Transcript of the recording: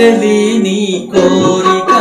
అంజలి నీ కోరిక.